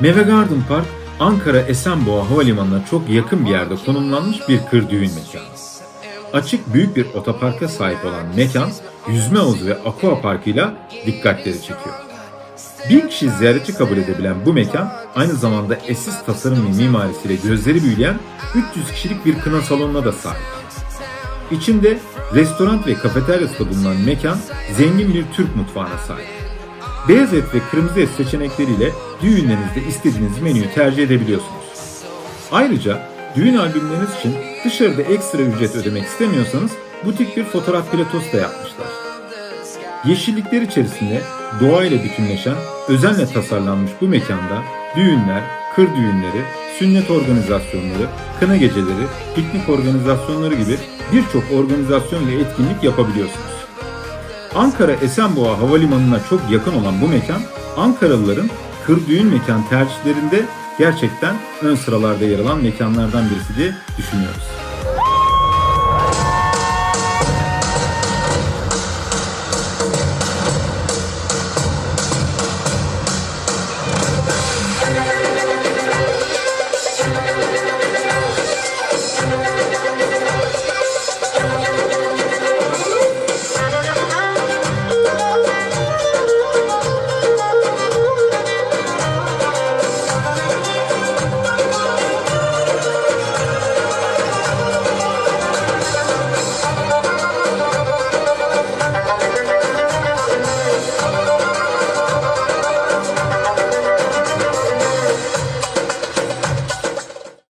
Meve Garden Park, Ankara Esenboğa Havalimanı'na çok yakın bir yerde konumlanmış bir kır düğün mekanı. Açık büyük bir otoparka sahip olan mekan, yüzme havuzu ve aqua parkıyla dikkatleri çekiyor. Bir kişi ziyaretçi kabul edebilen bu mekan, aynı zamanda eşsiz tasarım ve mimarisiyle gözleri büyüleyen 300 kişilik bir kına salonuna da sahip. İçinde restoran ve kafeteryası bulunan mekan, zengin bir Türk mutfağına sahip. Beyaz et ve kırmızı et seçenekleriyle düğünlerinizde istediğiniz menüyü tercih edebiliyorsunuz. Ayrıca düğün albümleriniz için dışarıda ekstra ücret ödemek istemiyorsanız butik bir fotoğraf platosu da yapmışlar. Yeşillikler içerisinde doğayla bütünleşen, özenle tasarlanmış bu mekanda düğünler, kır düğünleri, sünnet organizasyonları, kına geceleri, piknik organizasyonları gibi birçok organizasyon ve etkinlik yapabiliyorsunuz. Ankara Esenboğa Havalimanı'na çok yakın olan bu mekan, Ankaralıların kır düğün mekan tercihlerinde gerçekten ön sıralarda yer alan mekanlardan birisi diye düşünüyoruz.